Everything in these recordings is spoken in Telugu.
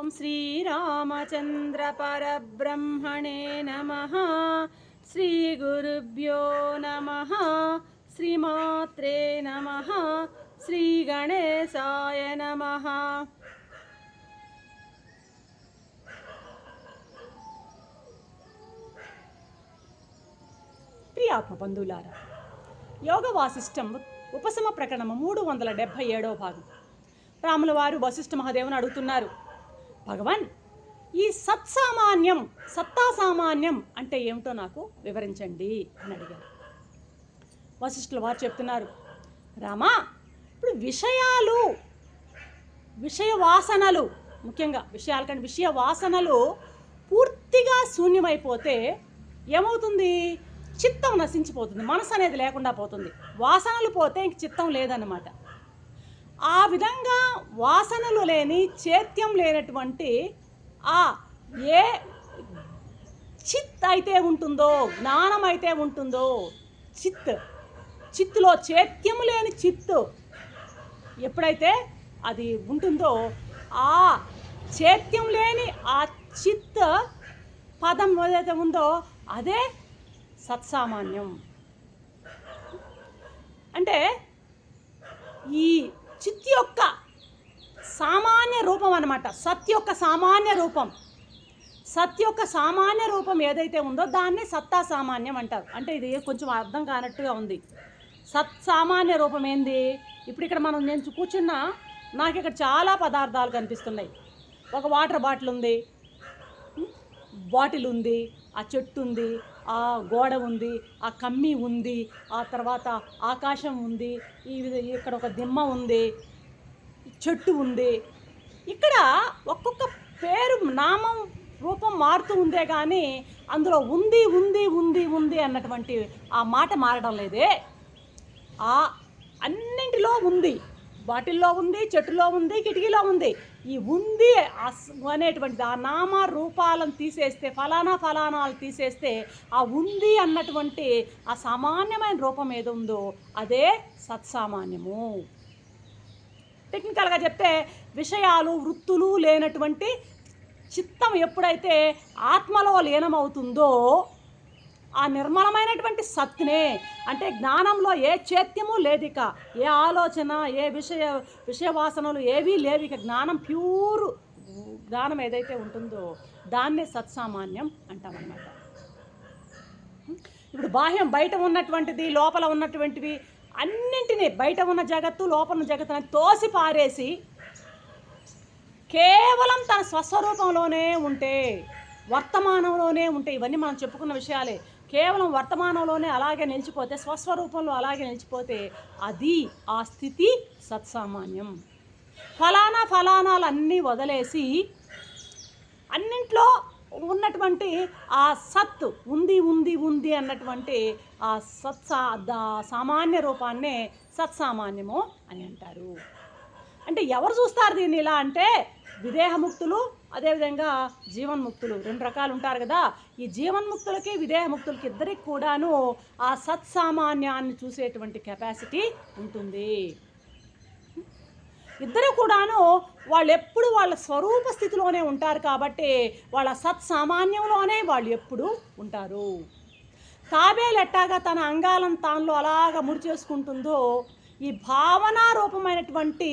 ఓం శ్రీరామచంద్ర పరబ్రహ్మణే నమ. శ్రీ గురుభ్యో నమ. శ్రీమాత్రే నమ. శ్రీ నమ. ప్రియాత్మ బంధువులారా యోగ వాసిష్టం ఉపశమ ప్రకరణము మూడు వందల డెబ్భై ఏడవ భాగం. రాముల వారు వశిష్ఠ మహాదేవుని అడుగుతున్నారు భగవాన్ ఈ సత్సామాన్యం సత్తా సామాన్యం అంటే ఏమిటో నాకు వివరించండి అని అడిగారు. వశిష్ఠుల వారు చెప్తున్నారు రామా ఇప్పుడు విషయాలు విషయ వాసనలు ముఖ్యంగా విషయాల కంటే విషయ వాసనలు పూర్తిగా శూన్యమైపోతే ఏమవుతుంది? చిత్తం నశించిపోతుంది మనసు అనేది లేకుండా పోతుంది. వాసనలు పోతే ఇంక చిత్తం లేదన్నమాట. ఆ విధంగా వాసనలు లేని చేత్యం లేనటువంటి ఆ ఏ చిత్ అయితే ఉంటుందో జ్ఞానం అయితే ఉంటుందో చిత్ చిత్తులో చేత్యము లేని చిత్తు ఎప్పుడైతే అది ఉంటుందో ఆ చేత్యం లేని ఆ చిత్ పదం ఏదైతే ఉందో అదే సత్సామాన్యం. అంటే ఈ చిత్ యొక్క సామాన్య రూపం అనమాట సత్ యొక్క సామాన్య రూపం. సత్ యొక్క సామాన్య రూపం ఏదైతే ఉందో దాన్నే సత్తా సామాన్యం అంటారు. అంటే ఇది కొంచెం అర్థం కానట్టుగా ఉంది. సత్ సామాన్య రూపం ఏంది? ఇప్పుడు ఇక్కడ మనం నేను కూర్చున్నా నాకు ఇక్కడ చాలా పదార్థాలు కనిపిస్తున్నాయి. ఒక వాటర్ బాటిల్ ఉంది. బాటిల్ ఉంది. ఆ చెట్టు ఉంది. ఆ గోడ ఉంది ఆ కమ్మి ఉంది ఆ తర్వాత ఆకాశం ఉంది ఈ విధ- ఇక్కడ ఒక దిమ్మ ఉంది చెట్టు ఉంది. ఇక్కడ ఒక్కొక్క పేరు నామం రూపం మారుతూ ఉందే కానీ అందులో ఉంది ఉంది ఉంది ఉంది అన్నటువంటి ఆ మాట మారడం లేదే. ఆ అన్నింటిలో ఉంది. బాటిల్లో ఉంది చెట్టులో ఉంది కిటికీలో ఉంది. ఈ ఉంది అస్- అనేటువంటిది ఆ నామ రూపాలను తీసేస్తే ఫలానా ఫలానాలు తీసేస్తే ఆ ఉంది అన్నటువంటి ఆ సామాన్యమైన రూపం ఏదో ఉందో అదే సత్సామాన్యము. టెక్నికల్గా చెప్తే విషయాలు వృత్తులు లేనటువంటి చిత్తం ఎప్పుడైతే ఆత్మలో లీనమవుతుందో ఆ నిర్మలమైనటువంటి సత్నే. అంటే జ్ఞానంలో ఏ చైత్యము లేదిక. ఏ ఆలోచన ఏ విషయ విషయవాసనలు ఏవీ లేవు ఇక జ్ఞానం ప్యూర్ జ్ఞానం ఏదైతే ఉంటుందో దాన్నే సత్సామాన్యం అంటామన్నమాట. ఇప్పుడు బాహ్యం బయట ఉన్నటువంటిది లోపల ఉన్నటువంటివి అన్నింటినీ బయట ఉన్న జగత్తు లోపల ఉన్న జగత్తుని తోసి పారేసి కేవలం తన స్వస్వరూపంలోనే ఉంటే వర్తమానంలోనే ఉంటే ఇవన్నీ మనం చెప్పుకున్న విషయాలే. కేవలం వర్తమానంలోనే అలాగే నిలిచిపోతే స్వస్వరూపంలో అలాగే నిలిచిపోతే అది ఆ స్థితి సత్సామాన్యం. ఫలానా ఫలానాలన్నీ వదిలేసి అన్నింట్లో ఉన్నటువంటి ఆ సత్ ఉంది ఉంది ఉంది అన్నటువంటి ఆ సత్ సా- దా- సామాన్య రూపాన్నే సత్సామాన్యము అని అంటారు. అంటే ఎవరు చూస్తారు దీన్ని ఇలా అంటే? విదేహముక్తులు అదేవిధంగా జీవన్ముక్తులు రెండు రకాలు ఉంటారు కదా. ఈ జీవన్ముక్తులకి విదేహముక్తులకి ఇద్దరికి కూడాను ఆ సత్సామాన్యాన్ని చూసేటువంటి కెపాసిటీ ఉంటుంది. ఇద్దరు కూడాను వాళ్ళు ఎప్పుడు వాళ్ళ స్వరూప స్థితిలోనే ఉంటారు కాబట్టి వాళ్ళ సత్సామాన్యంలోనే వాళ్ళు ఎప్పుడు ఉంటారు. తాబేలు ఎట్టాగా తన అంగాలను తానులో అలాగ ముడి చేసుకుంటుందో ఈ భావనా రూపమైనటువంటి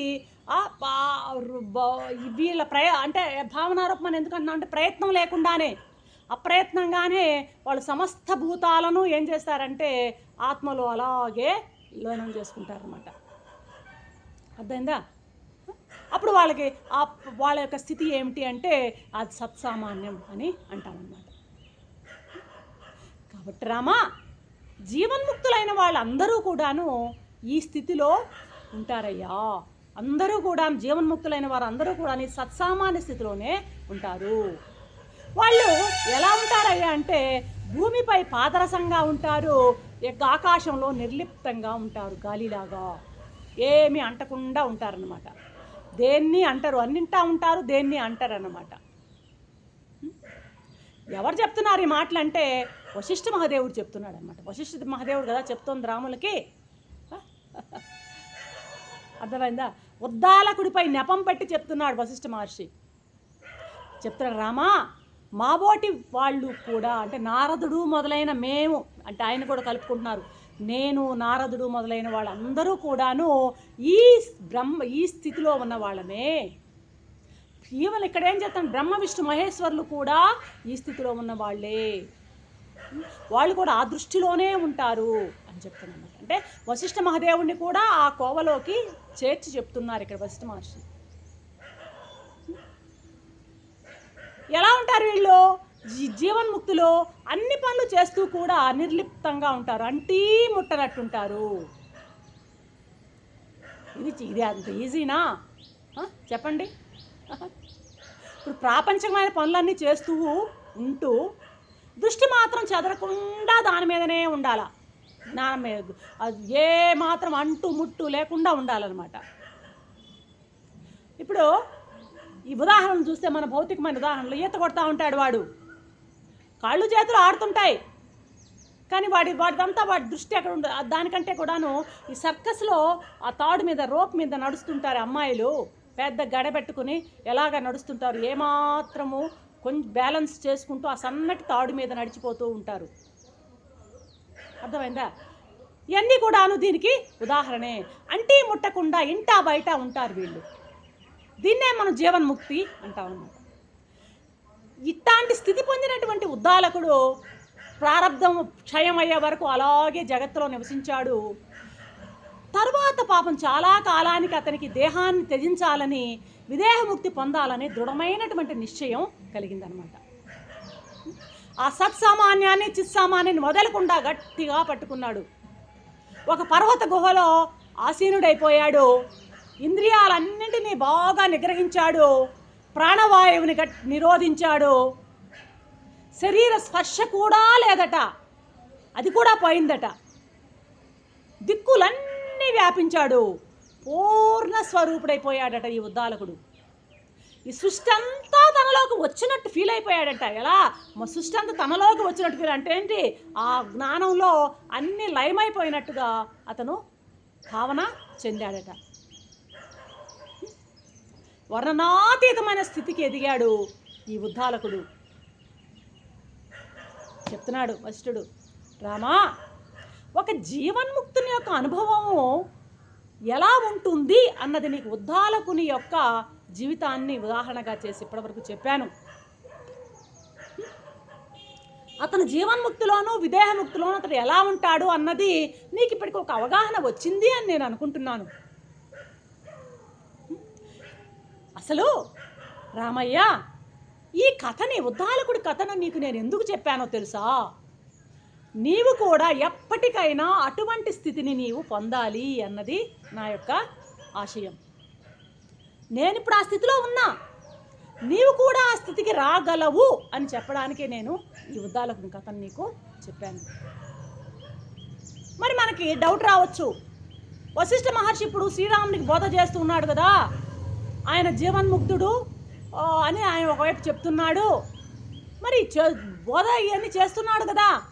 వీళ్ళ ప్రయ అంటే భావనా అని ఎందుకంటున్నా అంటే ప్రయత్నం లేకుండానే అప్రయత్నంగానే వాళ్ళు సమస్త భూతాలను ఏం చేస్తారంటే ఆత్మలో అలాగే లోనం చేసుకుంటారనమాట అర్థమైందా? అప్పుడు వాళ్ళకి ఆ వాళ్ళ యొక్క స్థితి ఏమిటి అంటే అది సత్సామాన్యం అని అంటామన్నమాట. కాబట్టి రామా జీవన్ముక్తులైన వాళ్ళందరూ కూడాను ఈ స్థితిలో ఉంటారయ్యా. అందరూ కూడా జీవన్ముక్తులైన వారు అందరూ కూడా సత్సామాన్య స్థితిలోనే ఉంటారు. వాళ్ళు ఎలా ఉంటారయ్యా అంటే భూమిపై పాదరసంగా ఉంటారు ఆకాశంలో నిర్లిప్తంగా ఉంటారు గాలిలాగా. ఏమీ అంటకుండా ఉంటారన్నమాట. దేన్ని అంటారు అన్నింటా ఉంటారు దేన్ని అంటారు అన్నమాట ఎవరు చెప్తున్నారు ఈ మాటలు అంటే వశిష్ఠ మహాదేవుడు చెప్తున్నాడు అనమాట వశిష్ఠ మహాదేవుడు కదా చెప్తోంది రాములకి? అర్థమైందా? ఉద్దాలకుడిపై నెపం పెట్టి చెప్తున్నాడు వశిష్ఠ మహర్షి. చెప్తున్నాడు రామా మాబోటి వాళ్ళు కూడా అంటే నారదుడు మొదలైన మేము అంటే ఆయన కూడా కలుపుకుంటున్నారు. నేను నారదుడు మొదలైన వాళ్ళందరూ కూడాను ఈ బ్రహ్మ ఈ స్థితిలో ఉన్న వాళ్ళమే. ఈవెన్ ఇక్కడ ఏం చెప్తాను బ్రహ్మ విష్ణు మహేశ్వరులు కూడా ఈ స్థితిలో ఉన్న వాళ్ళే. వాళ్ళు కూడా ఆ దృష్టిలోనే ఉంటారు అని చెప్తున్నాను అంటే వశిష్ఠ మహాదేవుడిని కూడా ఆ కోవలోకి చేర్చి చెప్తున్నారు ఇక్కడ వశిష్ఠ మహర్షి. ఎలా ఉంటారు వీళ్ళు? జీవన్ముక్తులు అన్ని పనులు చేస్తూ కూడా నిర్లిప్తంగా ఉంటారు. అంటీ ముట్టనట్టుంటారు. ఇది ఇది అంత ఈజీనా? చెప్పండి. ఇప్పుడు ప్రాపంచమైన పనులన్నీ చేస్తూ ఉంటూ దృష్టి మాత్రం చెదరకుండా దాని మీదనే ఉండాల? జ్ఞానం మీద ఏ మాత్రం అంటు ముట్టు లేకుండా ఉండాలన్నమాట. ఇప్పుడు ఈ ఉదాహరణలు చూస్తే మన భౌతికమైన ఉదాహరణలు ఈత కొడతా ఉంటాడు వాడు. కాళ్ళు చేతులు ఆడుతుంటాయి. కానీ వాడి వాడిదంతా వాడి దృష్టి అక్కడ ఉండదు దానికంటే కూడాను ఈ సర్కస్లో ఆ తాడు మీద రోప్ మీద నడుస్తుంటారు అమ్మాయిలు. పెద్ద గడ పెట్టుకుని ఎలాగ నడుస్తుంటారు? ఏమాత్రము కొంచెం బ్యాలెన్స్ చేసుకుంటూ ఆ సన్నటి తాడు మీద నడిచిపోతూ ఉంటారు. అర్థమైందా? ఇవన్నీ కూడాను దీనికి ఉదాహరణే. అంటీ ముట్టకుండా ఇంటా బయట ఉంటారు వీళ్ళు. దీన్నే మనం జీవన్ముక్తి అంటాము ఇట్లాంటి స్థితి పొందినటువంటి ఉద్దాలకుడు ప్రారంధం క్షయం అయ్యే వరకు అలాగే జగత్తులో నివసించాడు. తర్వాత పాపం చాలా కాలానికి అతనికి దేహాన్ని త్యజించాలని విదేహముక్తి పొందాలని దృఢమైనటువంటి నిశ్చయం కలిగిందనమాట. ఆ సత్సామాన్యాన్ని చిత్సామాన్యాన్ని వదలకుండా గట్టిగా పట్టుకున్నాడు. ఒక పర్వత గుహలో ఆసీనుడైపోయాడు. ఇంద్రియాలన్నింటినీ బాగా నిగ్రహించాడు. ప్రాణవాయువుని గట్ నిరోధించాడు. శరీర స్పర్శ కూడా లేదట. అది కూడా పోయిందట. దిక్కులన్నీ వ్యాపించాడు. పూర్ణ స్వరూపుడైపోయాడట ఈ ఉద్దాలకుడు. ఈ సృష్టి అంతా తనలోకి వచ్చినట్టు ఫీల్ అయిపోయాడట. ఎలా? మా సృష్టి అంతా తనలోకి వచ్చినట్టు ఫీల్ అంటే ఏంటి? ఆ జ్ఞానంలో అన్ని లయమైపోయినట్టుగా అతను భావన చెందాడట. వర్ణనాతీతమైన స్థితికి ఎదిగాడు ఈ ఉద్దాలకుడు చెప్తున్నాడు వశిష్ఠుడు రామా ఒక జీవన్ముక్తుని యొక్క అనుభవము ఎలా ఉంటుంది అన్నది నీకు ఉద్దాలకుని యొక్క జీవితాన్ని ఉదాహరణగా చేసి ఇప్పటివరకు చెప్పాను. అతను జీవన్ముక్తిలోను విదేహముక్తిలోను అతడు ఎలా ఉంటాడు అన్నది నీకు ఇప్పటికి ఒక అవగాహన వచ్చింది అని నేను అనుకుంటున్నాను. అసలు రామయ్య ఈ కథని ఉద్దాలకుడి కథను నీకు నేను ఎందుకు చెప్పానో తెలుసా? నీవు కూడా ఎప్పటికైనా అటువంటి స్థితిని నీవు పొందాలి అన్నది నా యొక్క ఆశయం. నేను ఇప్పుడు ఆ స్థితిలో ఉన్నా. నీవు కూడా ఆ స్థితికి రాగలవు అని చెప్పడానికి నేను ఈ ఉద్దాలకు కథను నీకు చెప్పాను. మరి మనకి డౌట్ రావచ్చు. వశిష్ఠ మహర్షి ఇప్పుడు శ్రీరామునికి బోధ చేస్తూ ఉన్నాడు కదా. ఆయన జీవన్ముక్తుడు అని ఆయన ఒకవైపు చెప్తున్నాడు. మరి చే- బోధ ఇవన్నీ చేస్తున్నాడు కదా.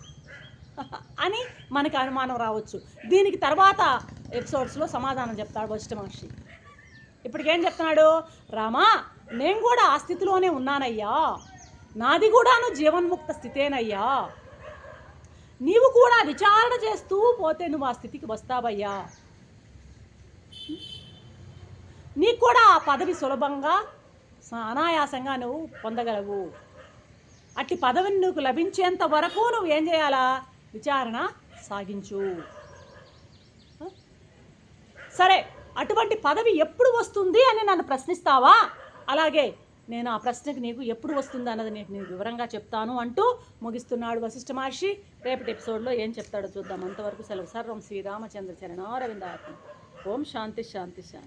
అని మనకి అనుమానం రావచ్చు. దీనికి తర్వాత ఎపిసోడ్స్లో సమాధానం చెప్తాడు వశిష్ఠ మహర్షి. ఇప్పటికేం చెప్తున్నాడు? రామా నేను కూడా ఆ స్థితిలోనే ఉన్నానయ్యా. నాది కూడాను జీవన్ముక్త స్థితేనయ్యా. నీవు కూడా విచారణ చేస్తూ పోతే నువ్వు ఆ స్థితికి వస్తావయ్యా. నీకు కూడా ఆ పదవి సులభంగా అనాయాసంగా నువ్వు పొందగలవు. అట్టి పదవిని నీకు లభించేంత వరకు నువ్వు ఏం చేయాలా? విచారణ సాగించు. సరే అటువంటి పదవి ఎప్పుడు వస్తుంది అని నన్ను ప్రశ్నిస్తావా? అలాగే నేను ఆ ప్రశ్నకి నీకు ఎప్పుడు వస్తుంది అన్నది నీకు నేను వివరంగా చెప్తాను అంటూ ముగిస్తున్నాడు వశిష్ఠ మహర్షి. రేపటి ఎపిసోడ్లో ఏం చెప్తాడో చూద్దాం. అంతవరకు సెలవు. సర్వం శ్రీరామచంద్ర చరణారవిందాత్మ ఓం శాంతి శాంతి శాంతి.